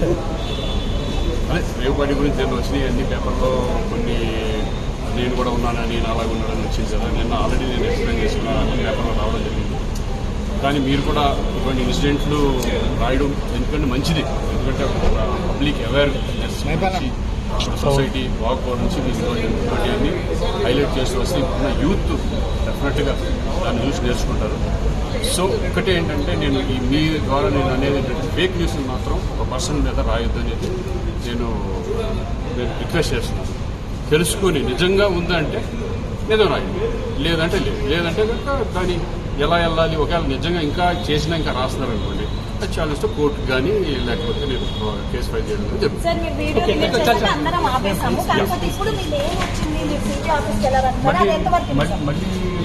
అదే రేవుపాటి గురించి నేను వచ్చినాయి? అన్ని పేపర్లో కొన్ని నేను కూడా ఉన్నానని నేను అలాగే ఉన్నానని వచ్చింది కదా. నిన్న ఆల్రెడీ నేను ఎక్స్ప్లెయిన్ చేసిన అన్ని పేపర్లో రావడం జరిగింది. కానీ మీరు కూడా ఇటువంటి ఇన్సిడెంట్లు రాయడం ఎందుకంటే మంచిది. ఎందుకంటే పబ్లిక్ అవేర్నెస్ సొసైటీ బాగుపోవడం నుంచి మీకు హైలైట్ చేస్తూ వస్తే ఇప్పుడున్న యూత్ డెఫినెట్గా దాన్ని చూసి నేర్చుకుంటారు. సో ఒకటి ఏంటంటే నేను ఈ మీ ద్వారా నేను అనేది ఏంటంటే ఫేక్ న్యూస్ మాత్రం ఒక పర్సన్ మీద రాయొద్దు అనేది నేను నేను రిక్వెస్ట్ చేస్తున్నాను. తెలుసుకొని నిజంగా ఉందంటే ఏదో రాయండి. లేదంటే లేదు. లేదంటే కనుక దాన్ని ఎలా వెళ్ళాలి? ఒకవేళ నిజంగా ఇంకా చేసినా ఇంకా రాస్తున్నారు అనుకోండి అది చాలా కోర్టు కానీ లేకపోతే నేను కేసు ఫైల్ చేయడం అని చెప్తాను. అది ఎంతవరకు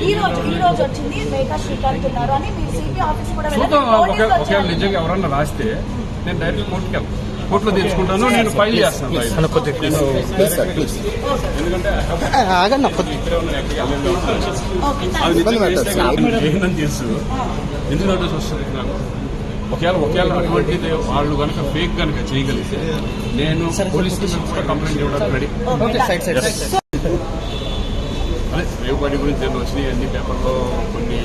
ఈ రోజు ఈ రోజు వచ్చింది శ్రీకాంత్ ఉన్నారు అని మీరు ఆఫీస్ కూడా వెళ్ళాలి. నిజంగా ఎవరన్నా రాస్తే నేను డైరెక్ట్ కోర్టుకి వెళ్తాను కోర్టులో తెచ్చుకుంటాను నేను ఫైల్ చేస్తాను ఎందుకంటే తెలుసు? ఎందుకు నోటీస్ వస్తుంది నాకు? ఒకవేళ ఒకవేళ అటువంటిది వాళ్ళు కనుక ఫేక్ కనుక చేయగలిగితే నేను పోలీస్ స్టేషన్ కూడా కంప్లైంట్ ఇవ్వడానికి రెడీ అదే రేవుపాటి గురించి నేను వచ్చినాయి అన్ని పేపర్లో కొన్ని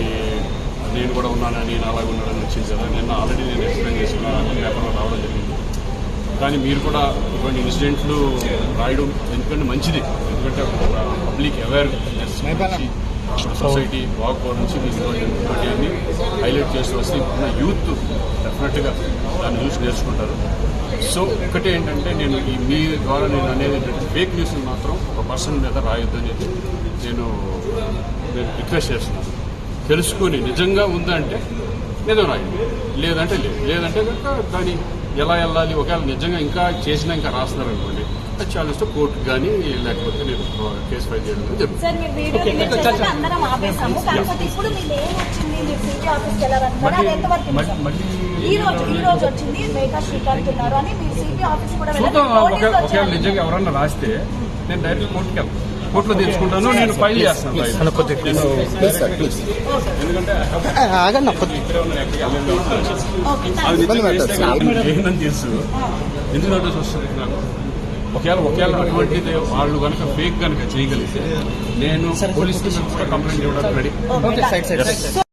నేను కూడా ఉన్నానని నేను అలాగే ఉన్నానని వచ్చింది కదా. నిన్న ఆల్రెడీ నేను ఎక్స్ప్లెయిన్ చేసిన అన్ని పేపర్లో రావడం జరిగింది. కానీ మీరు కూడా ఇటువంటి ఇన్సిడెంట్లు రాయడం ఎందుకంటే మంచిది. ఎందుకంటే పబ్లిక్ అవేర్నెస్ సొసైటీ బాగుపోవడం నుంచి మీకు ఇటువంటి హైలైట్ చేస్తూ వస్తే ఇప్పుడున్న యూత్ డెఫినెట్గా దాన్ని చూసి నేర్చుకుంటారు. సో ఒకటి ఏంటంటే నేను ఈ మీ ద్వారా నేను అనేది ఏంటంటే ఫేక్ న్యూస్ మాత్రం ఒక పర్సన్ మీద రాయొద్దు అనేది నేను నేను రిక్వెస్ట్ చేస్తున్నాను. తెలుసుకొని నిజంగా ఉందంటే ఏదో రాయండి. లేదంటే లేదు. లేదంటే కనుక దాన్ని ఎలా వెళ్ళాలి? ఒకవేళ నిజంగా ఇంకా చేసినా ఇంకా రాస్తున్నారు అనుకోండి అది చాలా కోర్టు కానీ లేకపోతే నేను కేసు ఫైల్ చేయడం అని చెప్తాను ఆఫీస్కి అది ఎంతవరకు ఈ రోజు ఈ రోజు వచ్చింది మేకా శ్రీకాంత్ ఉన్నారు అని మీరు ఆఫీస్ కూడా. చూద్దాం. నిజంగా ఎవరన్నా రాస్తే నేను డైరెక్ట్ కోర్టుకి వెళ్తాను కోర్టులో తెచ్చుకుంటాను నేను ఫైల్ చేస్తాను తెలుసు ఎందుకు నోటీస్ వస్తుంది నాకు? ఒకవేళ ఒకవేళ అటువంటిది వాళ్ళు కనుక ఫేక్ కనుక చేయగలిగితే నేను పోలీస్ స్టేషన్ కూడా కంప్లైంట్ ఇవ్వడానికి రెడీ